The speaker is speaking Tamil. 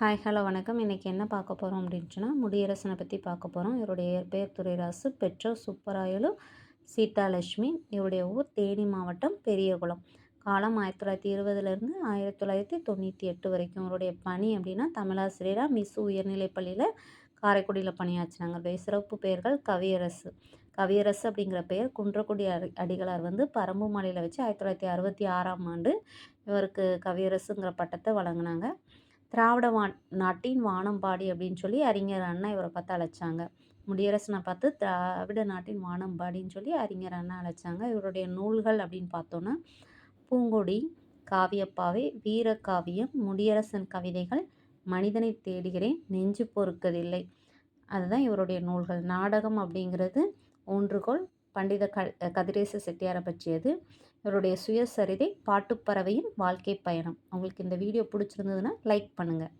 ஹாய் ஹலோ வணக்கம். இன்றைக்கி என்ன பார்க்க போகிறோம் அப்படின்ட்டுனா முடியரசனை பற்றி பார்க்க போகிறோம் இவருடைய இயற்பெயர் துறைராசு பெற்றோர் சுப்பராயலு சீதாலட்சுமி. இவருடைய ஊர் தேனி மாவட்டம் பெரியகுளம். காலம் ஆயிரத்தி தொள்ளாயிரத்தி இருபதுலேருந்து ஆயிரத்தி தொள்ளாயிரத்தி தொண்ணூற்றி எட்டு வரைக்கும் இவருடைய பணி அப்படின்னா தமிழாசிரியராக மிஸ் உயர்நிலைப் பள்ளியில் காரைக்குடியில் பணியாற்றினாங்க. இவருடைய சிறப்பு பெயர்கள் கவியரசு. கவியரசு அப்படிங்கிற பெயர் குன்றக்குடி அடி அடிகளார் வந்து பரம்பு மலையில் வச்சு ஆயிரத்தி தொள்ளாயிரத்தி அறுபத்தி ஆறாம் ஆண்டு இவருக்கு கவியரசுங்கிற பட்டத்தை வழங்கினாங்க. திராவிட வான் நாட்டின் வானம்பாடி அப்படின்னு சொல்லி அறிஞர் அண்ணா இவரை பார்த்து அழைச்சாங்க. முடியரசனை பார்த்து திராவிட நாட்டின் வானம்பாடின்னு சொல்லி அறிஞர் அண்ணா அழைச்சாங்க. இவருடைய நூல்கள் அப்படின்னு பார்த்தோன்னா பூங்கொடி காவியப்பாவை வீரகாவியம் முடியரசன் கவிதைகள் மனிதனை தேடுகிறேன் நெஞ்சு பொறுக்கதில்லை. அதுதான் இவருடைய நூல்கள். நாடகம் அப்படிங்கிறது ஊன்றுகோல் பண்டித க கதிரேச செட்டியாரை பற்றியது. இவருடைய சுயசரிதை பாட்டுப்பறவையின் வாழ்க்கை பயணம். உங்களுக்கு இந்த வீடியோ பிடிச்சிருந்ததுன்னா லைக் பண்ணுங்கள்